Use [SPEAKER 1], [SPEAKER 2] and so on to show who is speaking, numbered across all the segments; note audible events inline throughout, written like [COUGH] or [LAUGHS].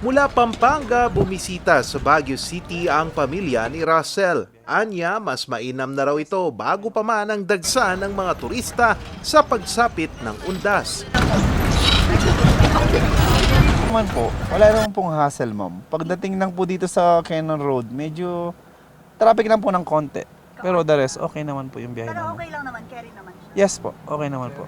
[SPEAKER 1] Mula Pampanga, bumisita sa Baguio City ang pamilya ni Russell. Anya, mas mainam na raw ito bago pa man ang dagsa ng mga turista sa pagsapit ng undas.
[SPEAKER 2] naman po, wala naman pong hassle, ma'am. Pagdating lang po dito sa Cannon Road, medyo traffic lang po ng konti. Pero the rest, okay naman po yung biyahe
[SPEAKER 3] Pero
[SPEAKER 2] naman.
[SPEAKER 3] okay lang naman, carry naman siya.
[SPEAKER 2] Yes po, okay naman po.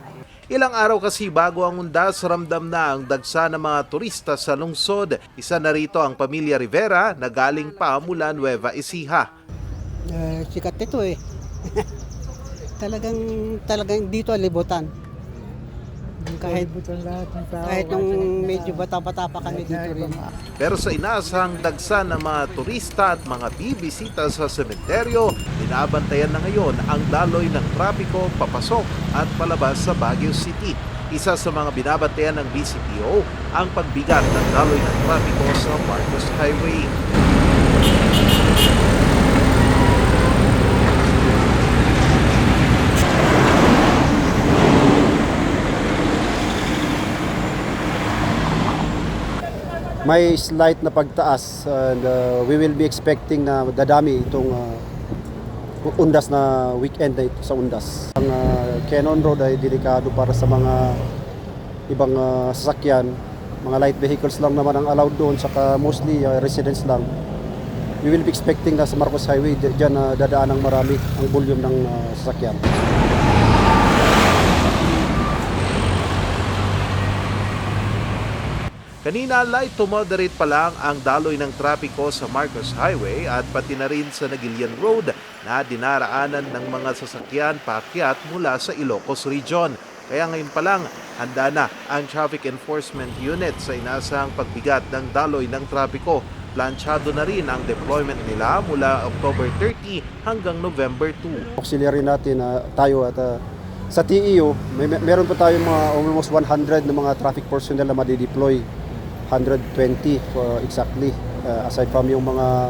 [SPEAKER 1] Ilang araw kasi bago ang undas, ramdam na ang dagsa ng mga turista sa lungsod. Isa na rito ang pamilya Rivera na galing pa mula Nueva Ecija.
[SPEAKER 4] Eh, sikat ito eh. [LAUGHS] talagang talagang dito libutan. Kahit kahit nung medyo bata-bata pa kami dito rin.
[SPEAKER 1] Pero sa inaasahang dagsa ng mga turista at mga bibisita sa sementeryo, binabantayan na ngayon ang daloy ng trapiko papasok at palabas sa Baguio City. Isa sa mga binabantayan ng BCPO ang pagbigat ng daloy ng trapiko sa Marcos Highway.
[SPEAKER 5] May slight na pagtaas and uh, we will be expecting na dadami itong uh, undas na weekend na ito sa undas. Ang uh, Cannon Road ay delikado para sa mga ibang uh, sasakyan. Mga light vehicles lang naman ang allowed doon, saka mostly uh, residents lang. We will be expecting na sa Marcos Highway, dyan uh, dadaan ng marami ang volume ng uh, sasakyan.
[SPEAKER 1] Kanina light to moderate pa lang ang daloy ng trapiko sa Marcos Highway at pati na rin sa Nagilian Road na dinaraanan ng mga sasakyan paakyat mula sa Ilocos Region. Kaya ngayon pa lang, handa na ang Traffic Enforcement Unit sa inasang pagbigat ng daloy ng trapiko. Planchado na rin ang deployment nila mula October 30 hanggang November 2.
[SPEAKER 5] auxiliary natin na tayo at uh, sa may, may- meron pa tayong mga almost 100 na mga traffic personnel na madi-deploy. 120 uh, exactly. Uh, aside from yung mga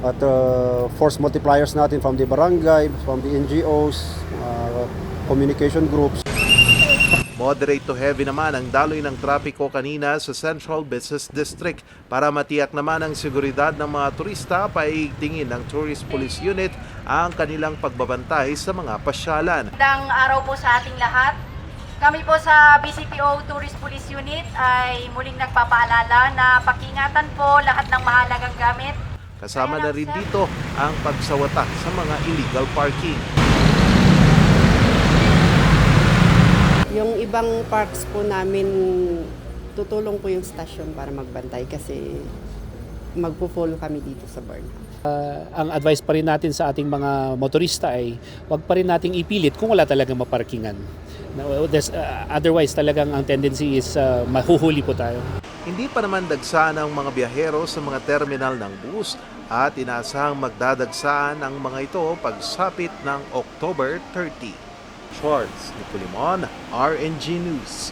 [SPEAKER 5] at uh, force multipliers natin from the barangay, from the NGOs, uh, communication groups.
[SPEAKER 1] Moderate to heavy naman ang daloy ng trapiko kanina sa Central Business District para matiyak naman ang seguridad ng mga turista paigtingin ng Tourist Police Unit ang kanilang pagbabantay sa mga pasyalan.
[SPEAKER 3] Magandang araw po sa ating lahat. Kami po sa BCPO Tourist Police Unit ay muling nagpapaalala na pakingatan po lahat ng mahalagang gamit.
[SPEAKER 1] Kasama na rin dito ang pagsawata sa mga illegal parking.
[SPEAKER 6] Yung ibang parks po namin, tutulong po yung station para magbantay kasi magpo-follow kami dito sa Burnham.
[SPEAKER 7] ang advice pa rin natin sa ating mga motorista ay wag pa rin nating ipilit kung wala talagang maparkingan. Uh, otherwise talagang ang tendency is uh, mahuhuli po tayo.
[SPEAKER 1] Hindi pa naman dagsa ng mga biyahero sa mga terminal ng bus at inaasahang magdadagsaan ang mga ito pagsapit ng October 30. Schwartz, Nicolimon, RNG News.